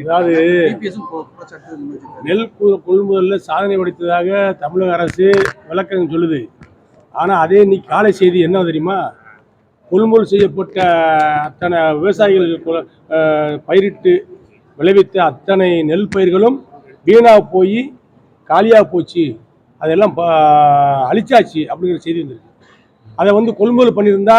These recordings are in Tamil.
அதாவது. நெல் கொள்முதலில் சாதனை படைத்ததாக தமிழக அரசு விளக்கம் சொல்லுது. ஆனால் அதே இன்னைக்கு காலை செய்தி என்ன தெரியுமா? கொள்முதல் செய்யப்பட்ட அத்தனை விவசாயிகள் பயிரிட்டு விளைவித்த அத்தனை நெல் பயிர்களும் வீணாக போய் காலியாக போச்சு. அதெல்லாம் அழிச்சாச்சு அப்படிங்கிற செய்தி வந்திருக்கு. அதை வந்து கொள்முதல் பண்ணியிருந்தா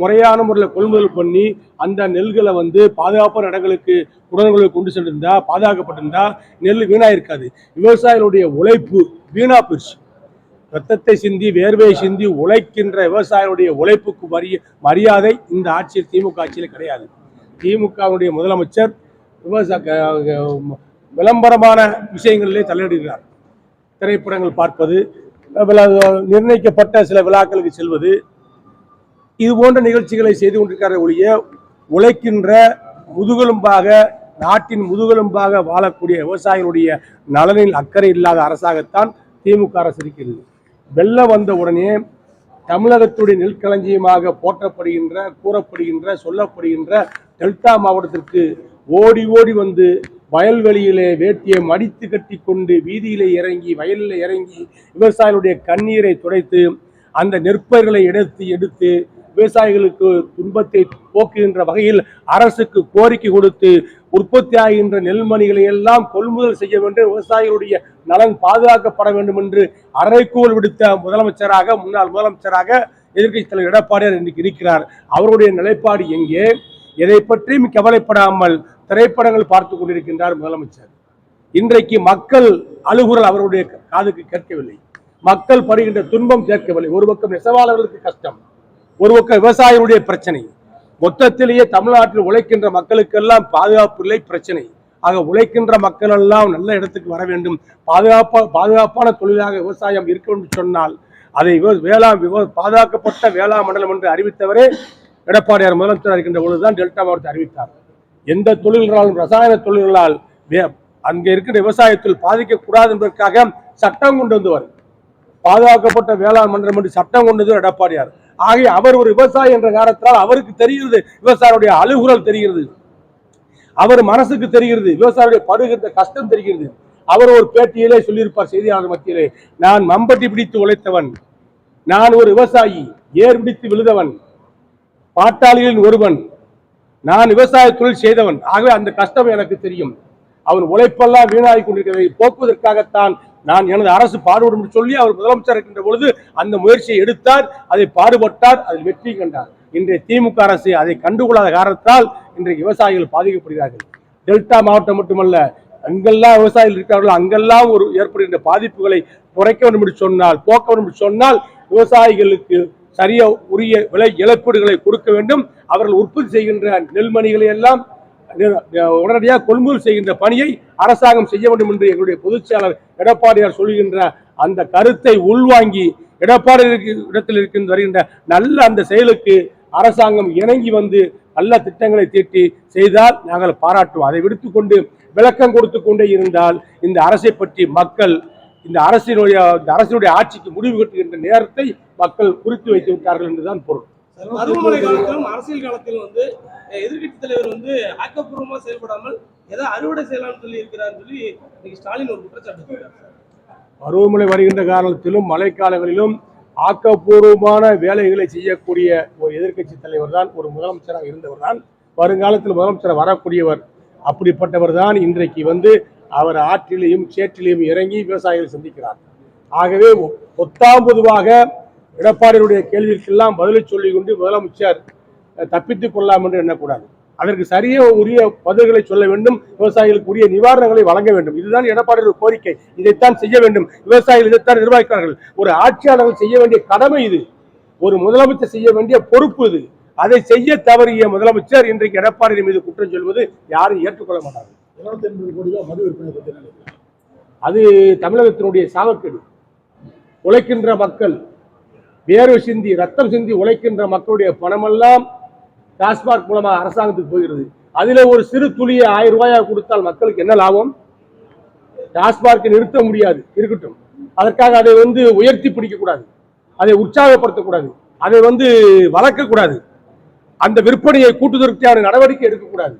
முறையான முறையில் கொள்முதல் பண்ணி அந்த நெல்களை வந்து பாதுகாப்பான இடங்களுக்கு உடன்களுக்கு கொண்டு சென்றிருந்தா பாதுகாக்கப்பட்டிருந்தா நெல் வீணாயிருக்காது. விவசாயிகளுடைய உழைப்பு வீணா போயிடுச்சு ரத்தத்தை சிந்தி வேர்வையை சிந்தி உழைக்கின்ற விவசாயிகளுடைய உழைப்புக்கு மரிய மரியாதை இந்த ஆட்சியில் திமுக ஆட்சியில் கிடையாது. திமுகவுடைய முதலமைச்சர் விவசாய விளம்பரமான விஷயங்களிலே தலையிடுகிறார். திரைப்படங்கள் பார்ப்பது நிர்ணயிக்கப்பட்ட சில விழாக்களுக்கு செல்வது இது போன்ற நிகழ்ச்சிகளை செய்து கொண்டிருக்கிற ஒழிய உழைக்கின்ற முதுகெலும்பாக நாட்டின் முதுகெலும்பாக வாழக்கூடிய விவசாயிகளுடைய நலனில் அக்கறை இல்லாத அரசாகத்தான் திமுக அரசு இருக்கிறது. வெள்ளம் வந்த உடனே தமிழகத்துடைய நெற்களஞ்சியமாக போற்றப்படுகின்ற கூறப்படுகின்ற சொல்லப்படுகின்ற டெல்டா மாவட்டத்திற்கு ஓடி ஓடி வந்து வயல்வெளியிலே வேட்டியை மடித்து கட்டி கொண்டு வீதியிலே இறங்கி வயலில் இறங்கி விவசாயிகளுடைய கண்ணீரை துடைத்து அந்த நெற்பயிர்களை எடுத்து எடுத்து விவசாயிகளுக்கு துன்பத்தை போக்குகின்ற வகையில் அரசுக்கு கோரிக்கை கொடுத்து உற்பத்தி ஆகின்ற நெல்மணிகளை எல்லாம் கொள்முதல் செய்ய வேண்டும். விவசாயிகளுடைய நலன் பாதுகாக்கப்பட வேண்டும் என்று அறைகூவல் விடுத்த முதலமைச்சராக முன்னாள் முதலமைச்சராக எதிர்க்கட்சி தலைவர் எடப்பாடியார் இன்றைக்கு இருக்கிறார். அவருடைய நிலைப்பாடு எங்கே? எதை பற்றியும் கவலைப்படாமல் திரைப்படங்கள் பார்த்து கொண்டிருக்கின்றார் முதலமைச்சர். இன்றைக்கு மக்கள் அழுகுரல் அவருடைய காதுக்கு கேட்கவில்லை. மக்கள் படுகின்ற துன்பம் கேட்கவில்லை. ஒரு பக்கம் நெசவாளர்களுக்கு கஷ்டம். ஒரு பக்கம் விவசாயிகளுடைய பிரச்சனை. மொத்தத்திலேயே தமிழ்நாட்டில் உழைக்கின்ற மக்களுக்கெல்லாம் பாதுகாப்பு இல்லை பிரச்சனை. ஆக உழைக்கின்ற மக்கள் எல்லாம் நல்ல இடத்துக்கு வர வேண்டும். பாதுகாப்பா பாதுகாப்பான தொழிலாக விவசாயம் இருக்க வேண்டும் சொன்னால் அதை விவ- வேளாண் விவ பாதுகாக்கப்பட்ட வேளாண் மண்டலம் என்று அறிவித்தவரே எடப்பாடியார் முதலமைச்சர் இருக்கின்ற பொழுதுதான் டெல்டா மாவட்டத்தை அறிவித்தார். எந்த தொழில்களாலும் ரசாயன தொழில்களால் வே- அங்கே இருக்கிற விவசாயத்தில் பாதிக்கக்கூடாது என்பதற்காக சட்டம் கொண்டு வந்தவர் பாதுகாக்கப்பட்ட வேளாண் மன்றம் என்று சட்டம் கொண்டது எடப்பாடியார். ஆகிய அவர் ஒரு விவசாயி என்ற காரணத்தால் அவருக்கு தெரிகிறது விவசாயியுடைய அழுகுரல் தெரிகிறது. அவர் மனசுக்கு தெரிகிறது விவசாயியுடைய படுகின்ற கஷ்டம் தெரிகிறது. அவர் ஒரு பேட்டியிலே சொல்லியிருப்பார் செய்தியாளர் மத்தியிலே நான் மம்பட்டி பிடித்து உழைத்தவன் நான் ஒரு விவசாயி ஏர் பிடித்து விழுதவன் பாட்டாளிகளின் ஒருவன் நான் விவசாய தொழில் செய்தவன். ஆகவே அந்த கஷ்டம் எனக்கு தெரியும். அவன் உழைப்பெல்லாம் வீணாகி கொண்டிருக்கிறதை போக்குவதற்காகத்தான் நான் எனது அரசு பாடுபடும் என்று சொல்லி அவர் முதலமைச்சர் இருக்கின்ற பொழுது அந்த முயற்சியை எடுத்தார் அதை பாடுபட்டார் அதில் வெற்றி கண்டார். இன்றைய திமுக அரசு அதை கண்டுகொள்ளாத காரணத்தால் இன்றைக்கு விவசாயிகள் பாதிக்கப்படுகிறார்கள். டெல்டா மாவட்டம் மட்டுமல்ல அங்கெல்லாம் விவசாயிகள் இருக்கிறார்களோ அங்கெல்லாம் ஒரு ஏற்படுகின்ற பாதிப்புகளை குறைக்க வேண்டும் என்று சொன்னால் போக்க வேண்டும் என்று சொன்னால் விவசாயிகளுக்கு சரிய உரிய விலை இழப்பீடுகளை கொடுக்க வேண்டும். அவர்கள் உற்பத்தி செய்கின்ற நெல்மணிகளை எல்லாம் உடனடியாக கொள்முதல் செய்கின்ற பணியை அரசாங்கம் செய்ய வேண்டும் என்று எங்களுடைய பொதுச் செயலர் எடப்பாடியார் சொல்கின்ற அந்த கருத்தை உள்வாங்கி எடப்பாடி இடத்தில் இருக்கின்ற வருகின்ற நல்ல அந்த செயலுக்கு அரசாங்கம் இணங்கி வந்து நல்ல திட்டங்களை தீட்டி செய்தால் நாங்கள் பாராட்டுவோம். அதை விடுத்துக்கொண்டு விளக்கம் கொடுத்து கொண்டே இருந்தால் இந்த அரசை பற்றி மக்கள் இந்த அரசினுடைய இந்த அரசினுடைய ஆட்சிக்கு முடிவு கட்டுகின்ற நேரத்தை மக்கள் குறித்து வைத்து விட்டார்கள் என்றுதான் பொருள். பருவமழை காலத்திலும் அரசியல் காலத்திலும் வந்து எதிர்கட்சி தலைவர் வந்து ஆக்கப்பூர்வமா செயல்படாமல் ஏதோ அறுவடை செய்யலாம்னு சொல்லி இருக்கிறார் சொல்லி இன்னைக்கு ஸ்டாலின் ஒரு குற்றச்சாட்டு வச்சிருக்காரு. பருவமழை வருகின்ற காலத்திலும் மழைக்காலங்களிலும் ஆக்கப்பூர்வமான வேலைகளை செய்யக்கூடிய ஒரு எதிர்க்கட்சி தலைவர் தான் ஒரு முதலமைச்சராக இருந்தவர் தான் வருங்காலத்தில் முதலமைச்சர் வரக்கூடியவர் அப்படிப்பட்டவர் தான் இன்றைக்கு வந்து அவர் ஆற்றிலையும் சேற்றிலையும் இறங்கி விவசாயிகளை சந்திக்கிறார் ஆகவே ஒ- ஒத்தாம் பொதுவாக எடப்பாடியுடைய கேள்விக்கெல்லாம் பதிலை சொல்லிக் கொண்டு முதலமைச்சர் தப்பித்துக் கொள்ளலாம் என்று எண்ணக்கூடாது. அதற்கு சரிய உரிய பதில்களை சொல்ல வேண்டும். விவசாயிகளுக்கு உரிய நிவாரணங்களை வழங்க வேண்டும். இதுதான் எடப்பாடியுடைய கோரிக்கை. இதைத்தான் செய்ய வேண்டும். விவசாயிகள் இதைத்தான் நிர்வகிக்கிறார்கள் ஒரு ஆட்சியாளர்கள் செய்ய வேண்டிய கடமை இது. ஒரு முதலமைச்சர் செய்ய வேண்டிய பொறுப்பு இது. அதை செய்ய தவறிய முதலமைச்சர் இன்றைக்கு எடப்பாடி மீது குற்றம் சொல்வது யாரும் ஏற்றுக்கொள்ள மாட்டார்கள்? அது தமிழகத்தினுடைய சாவக்கேடு. உழைக்கின்ற மக்கள் வேர்வை சிந்தி ரத்தம் சிந்தி உழைக்கின்ற மக்களுடைய பணமெல்லாம் டாஸ்மாக் மூலமாக அரசாங்கத்துக்கு போகிறது. அதில் ஒரு சிறு துளியை ஆயிரம் ரூபாயாக கொடுத்தால் மக்களுக்கு என்ன லாபம்? டாஸ்மார்க்கை நிறுத்த முடியாது இருக்கட்டும். அதற்காக அதை வந்து உயர்த்தி பிடிக்கக்கூடாது. அதை உற்சாகப்படுத்தக்கூடாது. அதை வந்து வளர்க்கக்கூடாது. அந்த விற்பனையை கூட்டுதற்கான நடவடிக்கை எடுக்கக்கூடாது.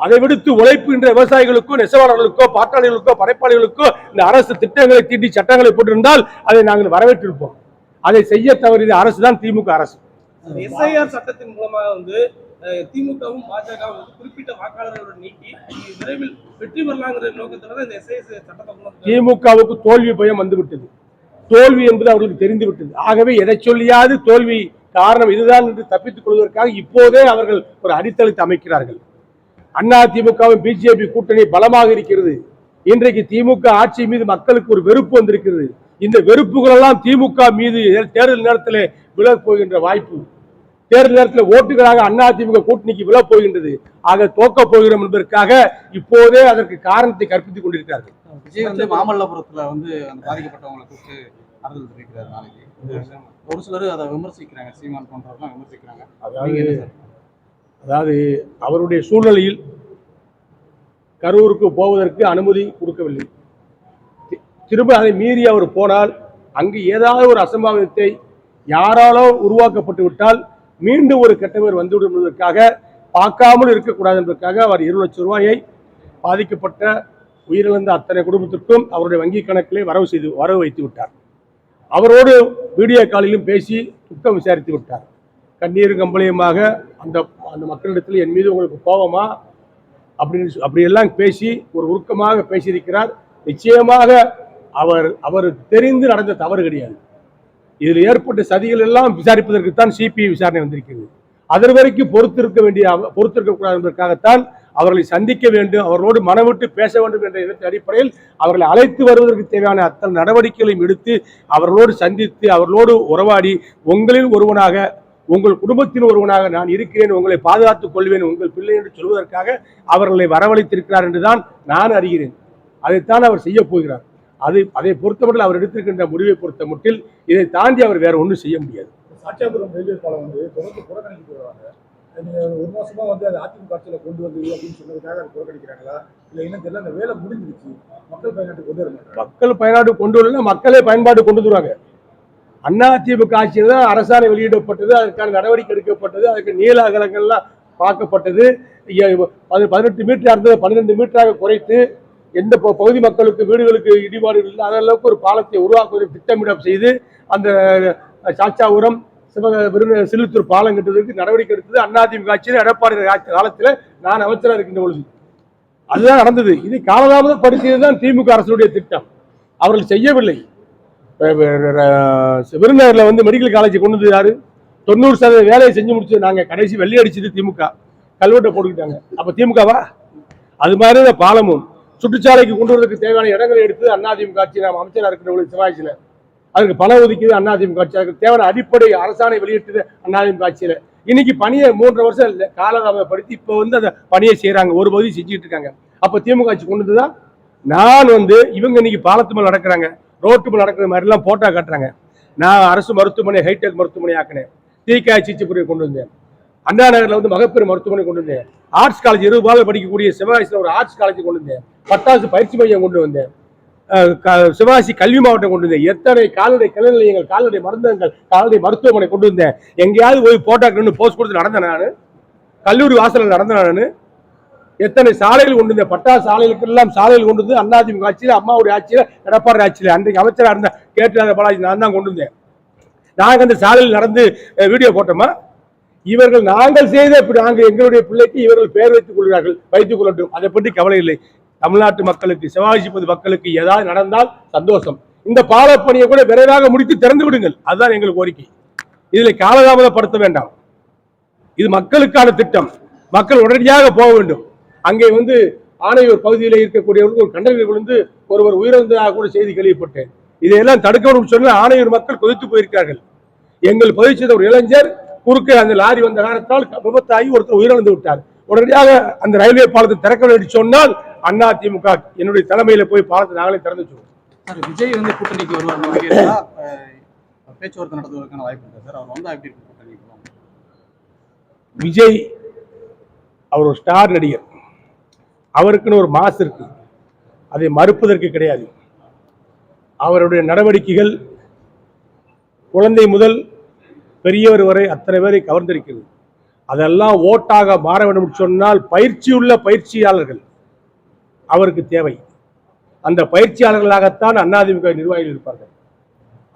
அதை விடுத்து உழைப்புகின்ற விவசாயிகளுக்கோ நெசவாளர்களுக்கோ பாட்டாளிகளுக்கோ படைப்பாளிகளுக்கோ இந்த அரசு திட்டங்களை தீட்டி சட்டங்களை போட்டிருந்தால் அதை நாங்கள் வரவேற்றிருப்போம். அதை செய்ய தவறியது அரசு தான் திமுக அரசு. எஸ்ஐஆர் சட்டத்தின் மூலமாக வந்து திமுகவும் பாஜகவும் குறிப்பிட்ட வாக்காளர்களோட நீக்கி விரைவில் வெற்றி பெறலாங்கிற இந்த சட்டத்தை வந்தாங்க. திமுகவுக்கு தோல்வி பயம் வந்துவிட்டது. தோல்வி என்பது அவர்களுக்கு தெரிந்து விட்டது ஆகவே எதை சொல்லியாவது தோல்வி காரணம் இதுதான் என்று தப்பித்துக் கொள்வதற்காக இப்போதே அவர்கள் ஒரு அடித்தளத்தை அமைக்கிறார்கள். அண்ணா திமுகவும் பிஜேபி கூட்டணி பலமாக இருக்கிறது. இன்றைக்கு திமுக ஆட்சி மீது மக்களுக்கு ஒரு வெறுப்பு வந்திருக்கிறது. இந்த வெறுப்புகள் எல்லாம் திமுக மீது தேர்தல் நேரத்தில் விலகப் போகின்ற வாய்ப்பு. தேர்தல் நேரத்தில் ஓட்டுகளாக அண்ணா திமுக கூட்டணிக்கு விழப் போகின்றது. ஆக தோக்கப் போகிறோம் என்பதற்காக இப்போதே அதற்கு காரணத்தை கற்பித்துக் கொண்டிருக்கிறார்கள். விஜய் வந்து மாமல்லபுரத்துல வந்து அந்த பாதிக்கப்பட்டவங்களை கூப்பிட்டு ஆறுதல் தெரிவிக்கிறாரு நாளைக்கு. ஒரு சிலர் அதை விமர்சிக்கிறாங்க சீமான் போன்றவர்கள் விமர்சிக்கிறாங்க. சார்? அதாவது அவருடைய சூழ்நிலையில் கரூருக்கு போவதற்கு அனுமதி கொடுக்கவில்லை. திரும்ப அதை மீறி அவர் போனால் அங்கு ஏதாவது ஒரு அசம்பாவிதத்தை யாராலோ உருவாக்கப்பட்டு விட்டால் மீண்டும் ஒரு கெட்டவர் வந்துவிடும் என்பதற்காக பார்க்காமல் இருக்கக்கூடாது என்பதற்காக அவர் இரு லட்சம் ரூபாயை பாதிக்கப்பட்ட உயிரிழந்த அத்தனை குடும்பத்திற்கும் அவருடைய வங்கி கணக்கிலே வரவு செய்து வரவு வைத்து விட்டார். அவரோடு வீடியோ காலிலும் பேசி துக்கம் விசாரித்து விட்டார். கண்ணீர் கம்பளியமாக அந்த அந்த மக்களிடத்தில் என் மீது உங்களுக்கு கோபமா? அப்படின்னு அப்படியெல்லாம் பேசி ஒரு உருக்கமாக பேசியிருக்கிறார். நிச்சயமாக அவர் அவருக்கு தெரிந்து நடந்த தவறு கிடையாது. இதில் ஏற்பட்ட சதிகள் எல்லாம் விசாரிப்பதற்கு தான் சிபிஐ விசாரணை வந்திருக்கிறது. அதன் வரைக்கும் பொறுத்திருக்க வேண்டிய பொறுத்திருக்கக்கூடாது என்பதற்காகத்தான் அவர்களை சந்திக்க வேண்டும் அவர்களோடு மனவிட்டு பேச வேண்டும் என்ற எண்ணத்தின் அடிப்படையில் அவர்களை அழைத்து வருவதற்கு தேவையான அத்தனை நடவடிக்கைகளையும் எடுத்து அவர்களோடு சந்தித்து அவர்களோடு உறவாடி உங்களில் ஒருவனாக உங்கள் குடும்பத்தின் ஒருவனாக நான் இருக்கிறேன் உங்களை பாதுகாத்துக் கொள்வேன் உங்கள் பிள்ளை என்று சொல்வதற்காக அவர்களை வரவழைத்திருக்கிறார் என்றுதான் நான் அறிகிறேன். அதைத்தான் அவர் செய்ய போகிறார். அது அதை பொறுத்தமட்டில் அவர் எடுத்திருக்கின்ற முடிவை பொறுத்த மட்டில் இதை தாண்டி அவர் வேற ஒன்றும் செய்ய முடியாது. சாட்சியாபுரம் ரயில்வே பாலம் வந்து தொடர்ந்து புறக்கணிக்கிட்டு வராங்க நீங்க ஒரு மாசமா வந்து அது அதிமுக ஆட்சியில கொண்டு வந்து அப்படின்னு சொன்னதுக்காக அது புறக்கணிக்கிறாங்களா? இல்ல என்ன தெரியல அந்த வேலை முடிஞ்சிருச்சு. மக்கள் பயன்பாட்டு கொண்டு வர மக்கள் பயன்பாடு கொண்டு வரல மக்களே பயன்பாடு கொண்டு வருவாங்க அண்ணா திமுக ஆட்சியில் தான் அரசாணை வெளியிடப்பட்டது அதுக்கான நடவடிக்கை எடுக்கப்பட்டது அதுக்கு நீள அகலங்கள்லாம் பார்க்கப்பட்டது. பதினெட்டு மீட்டர் இருந்தது பன்னிரெண்டு மீட்டராக குறைத்து எந்த பகுதி மக்களுக்கு வீடுகளுக்கு இடிபாடு இல்லாத அளவுக்கு ஒரு பாலத்தை உருவாக்குவதை திட்டமிடம் செய்து அந்த சாச்சாபுரம் சிவக விருது சிலுத்தூர் பாலம் கட்டுவதற்கு நடவடிக்கை எடுத்தது அதிமுக ஆட்சியில் எடப்பாடி காலத்தில் நான் அமைச்சராக இருக்கின்ற பொழுது. அதுதான் நடந்தது. இது காலதாமதப்படுத்தியது தான் திமுக அரசுடைய திட்டம். அவர்கள் செய்யவில்லை. அஹ் வந்து மெடிக்கல் காலேஜ் கொண்டு வந்து யாரு? தொண்ணூறு சதவீத வேலையை செஞ்சு முடிச்சு நாங்கள் கடைசி வெள்ளி அடிச்சது திமுக. கல்வெட்டை போட்டுக்கிட்டாங்க. அப்போ திமுகவா? அது மாதிரி பாலமும். சுற்றுச்சாலைக்கு கொண்டு வரதுக்கு தேவையான இடங்களை எடுத்து அதிமுக ஆட்சி நாம் அமைச்சராக இருக்கிற ஒரு சிவாஜியில். அதுக்கு பணம் ஒதுக்கியது அதிமுக ஆட்சி அதுக்கு தேவையான அடிப்படை அரசாணை வெளியிட்டது அதிமுக ஆட்சியில். இன்னைக்கு பணியை மூன்று வருஷம் இல்ல, காலதாமதப்படுத்தி இப்போ வந்து அந்த பணியை செய்கிறாங்க ஒரு பகுதி செஞ்சுட்டு இருக்காங்க. அப்போ திமுக ஆட்சி கொண்டு தான் நான் வந்து இவங்க இன்னைக்கு பாலத்து மேலே நடக்கிறாங்க. ரோட்டு மேலே நடக்கிற மாதிரிலாம் போட்டோ காட்டுறாங்க. நான் அரசு மருத்துவமனை ஹைடெக் மருத்துவமனை ஆக்கினேன். தீக்காய் புரிய கொண்டு வந்தேன். அண்ணா நகரில் வந்து மகப்பேறு மருத்துவமனை கொண்டு வந்தேன். ஆர்ட்ஸ் காலேஜ் இருபது பால் படிக்கக்கூடிய சிவகாசியில் ஒரு ஆர்ட்ஸ் காலேஜ் கொண்டு வந்தேன். பட்டாசு பயிற்சி மையம் கொண்டு வந்தேன். க- சிவகாசி கல்வி மாவட்டம் கொண்டு வந்தேன். எத்தனை கால்நடை கலை நிலையங்கள் கால்நடை மருந்தகங்கள் கால்நடை மருத்துவமனை கொண்டு வந்தேன். எங்கேயாவது போய் போட்டாக்கணும்னு போஸ்ட் கொடுத்து நடந்தேன் நான். கல்லூரி வாசலில் நடந்தேன் நான். எத்தனை சாலைகள் கொண்டு வந்தேன். பட்டா சாலைகளுக்கு எல்லாம் சாலைகள் கொண்டு வந்து அண்ணாதிமுக ஆட்சியில் அம்மாவுடைய ஆட்சியில் எடப்பாடி ஆட்சியில். அன்றைக்கு அமைச்சராக இருந்த கேட்டு பாலாஜி நான் தான் கொண்டு வந்தேன். நாங்கள் அந்த சாலையில் நடந்து வீடியோ போட்டோமா? இவர்கள் நாங்கள் செய்த இப்படி நாங்கள் எங்களுடைய பிள்ளைக்கு இவர்கள் பெயர் வைத்துக் கொள்கிறார்கள் வைத்துக் கொள்ளட்டும். அதை பற்றி கவலை இல்லை. தமிழ்நாட்டு மக்களுக்கு சிவாஜி பகுதி மக்களுக்கு ஏதாவது நடந்தால் சந்தோஷம். இந்த பாலப்பணியை கூட விரைவாக முடித்து திறந்து விடுங்கள். அதுதான் எங்கள் கோரிக்கை. இதில் காலதாமதப்படுத்த வேண்டாம். இது மக்களுக்கான திட்டம். மக்கள் உடனடியாக போக வேண்டும். அங்கே வந்து ஆணையூர் பகுதியில் இருக்கக்கூடியவர்கள் ஒரு கண்டறில் விழுந்து ஒருவர் உயிரிழந்ததாக கூட செய்தி கேள்விப்பட்டேன். இதையெல்லாம் தடுக்கணும்னு சொன்னால் ஆணையூர் மக்கள் கொதித்து போயிருக்கிறார்கள். எங்கள் பகுதி செய்த ஒரு இளைஞர் குறுக்கே அந்த லாரி வந்த காரணத்தால் விபத்தாகி ஒருத்தர் உயிரிழந்து விட்டார். உடனடியாக அந்த ரயில்வே பாலத்தை திறக்க வேண்டும் சொன்னால் அண்ணா திமுக என்னுடைய தலைமையில போய் பாலத்தை நாங்களே திறந்து வச்சிருவோம். விஜய் வந்து கூட்டணிக்கு வருவார் பேச்சுவார்த்தை நடத்துவதற்கான வாய்ப்பு இருக்கா சார்? அவர் வந்தா எப்படி கூட்டணிக்கு? விஜய் அவர் ஒரு ஸ்டார் நடிகர். அவருக்குன்னு ஒரு மாசு இருக்கு. அதை மறுப்பதற்கு கிடையாது. அவருடைய நடவடிக்கைகள் குழந்தை முதல் பெரியவர் வரை அத்தனை பேரை கவர்ந்திருக்கிறது. அதெல்லாம் ஓட்டாக மாற வேண்டும் என்று சொன்னால் பயிற்சியுள்ள பயிற்சியாளர்கள் அவருக்கு தேவை. அந்த பயிற்சியாளர்களாகத்தான் அதிமுக நிர்வாகிகள் இருப்பார்கள்.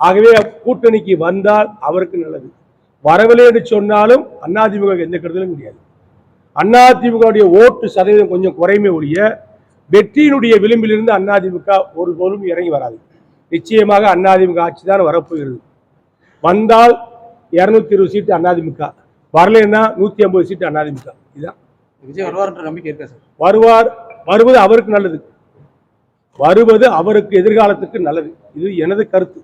ஆகவே கூட்டணிக்கு வந்தால் அவருக்கு நல்லது. வரவில்லை என்று சொன்னாலும் அதிமுக எந்த கருதலும் கிடையாது. அதிமுகவுடைய ஓட்டு சதவீதம் கொஞ்சம் குறையுமே ஒழிய வெற்றியினுடைய விளிம்பிலிருந்து அதிமுக ஒருபோதும் இறங்கி வராது. நிச்சயமாக அதிமுக ஆட்சி தான் வரப்போகிறது. வந்தால் இருநூத்தி இருபது சீட்டு அதிமுக வரலைன்னா நூத்தி ஐம்பது சீட்டு அதிமுக இதுதான் விஜய் வருவார்ன்ற நம்பிக்கை இருக்கா சார்? வருவார். வருவது அவருக்கு நல்லது. வருவது அவருக்கு எதிர்காலத்துக்கு நல்லது. இது எனது கருத்து.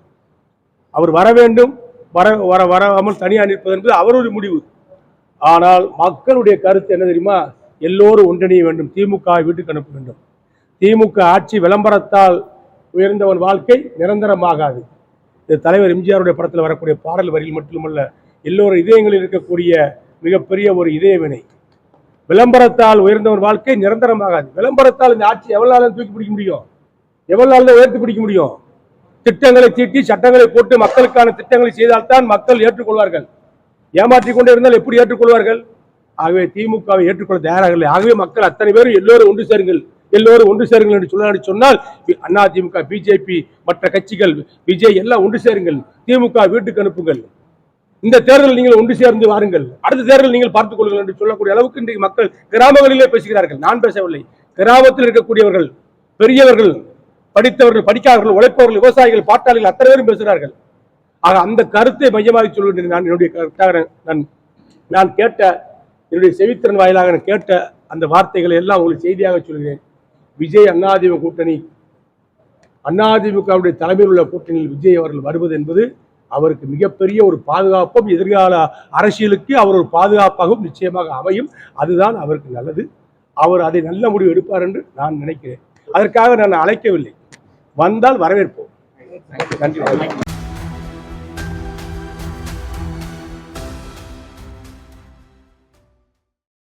அவர் வர வேண்டும். வர வர வராமல் தனியாக நிற்பது என்பது அவருடைய முடிவு. ஆனால் மக்களுடைய கருத்து என்ன தெரியுமா? எல்லோரும் ஒன்றிணைய வேண்டும். திமுக வீட்டுக்கு அனுப்ப வேண்டும். திமுக ஆட்சி விளம்பரத்தால் உயர்ந்தவன் வாழ்க்கை நிரந்தரமாகாது. தலைவர் எம்ஜிஆருடைய படத்தில் வரக்கூடிய பாடல் வரியில் மட்டுமல்ல எல்லோரும் இதயங்களில் இருக்கக்கூடிய மிகப்பெரிய ஒரு இதய வினை விளம்பரத்தால் உயர்ந்தவன் வாழ்க்கை நிரந்தரமாகாது. விளம்பரத்தால் இந்த ஆட்சி எவ்வளவு நாள் தூக்கி பிடிக்க முடியும்? எவ்வளவு நாளில் உயர்த்தி பிடிக்க முடியும்? திட்டங்களை தீட்டி சட்டங்களை போட்டு மக்களுக்கான திட்டங்களை செய்தால்தான் மக்கள் ஏற்றுக்கொள்வார்கள். ஏமாற்றிக் கொண்டே இருந்தால் எப்படி ஏற்றுக்கொள்வார்கள்? ஆகவே திமுகவை ஏற்றுக்கொள்ள தயாராக இல்லை. ஆகவே மக்கள் அத்தனை பேரும் எல்லோரும் ஒன்று சேருங்கள். எல்லோரும் ஒன்று சேருங்கள் என்று சொல்ல சொன்னால் அண்ணா திமுக பிஜேபி மற்ற கட்சிகள் விஜய் எல்லாம் ஒன்று சேருங்கள். திமுக வீட்டுக்கு அனுப்புங்கள். இந்த தேர்தல் நீங்கள் ஒன்று சேர்ந்து வாருங்கள். அடுத்த தேர்தல் நீங்கள் பார்த்துக் கொள்ளுங்கள் என்று சொல்லக்கூடிய அளவுக்கு இன்றைக்கு மக்கள் கிராமங்களிலே பேசுகிறார்கள். நான் பேசவில்லை. கிராமத்தில் இருக்கக்கூடியவர்கள் பெரியவர்கள் படித்தவர்கள் படிக்காதவர்கள் உழைப்பவர்கள் விவசாயிகள் பாட்டாளிகள் அத்தனை பேரும் பேசுகிறார்கள். ஆக அந்த கருத்தை மையமாக சொல்கின்றேன் நான் என்னுடைய கருத்தாக நான் நான் கேட்ட என்னுடைய செவித்திறன் வாயிலாக நான் கேட்ட அந்த வார்த்தைகளை எல்லாம் உங்களுக்கு செய்தியாக சொல்கிறேன். விஜய் அண்ணாதிமுக கூட்டணி. அதிமுகவுடைய தலைமையில் உள்ள கூட்டணியில் விஜய் அவர்கள் வருவது என்பது அவருக்கு மிகப்பெரிய ஒரு பாதுகாப்பும் எதிர்கால அரசியலுக்கு அவர் ஒரு பாதுகாப்பாகவும் நிச்சயமாக அமையும். அதுதான் அவருக்கு நல்லது. அவர் அதை நல்ல முடிவு எடுப்பார் என்று நான் நினைக்கிறேன். அதற்காக நான் அழைக்கவில்லை. வந்தால் வரவேற்போம். நன்றி.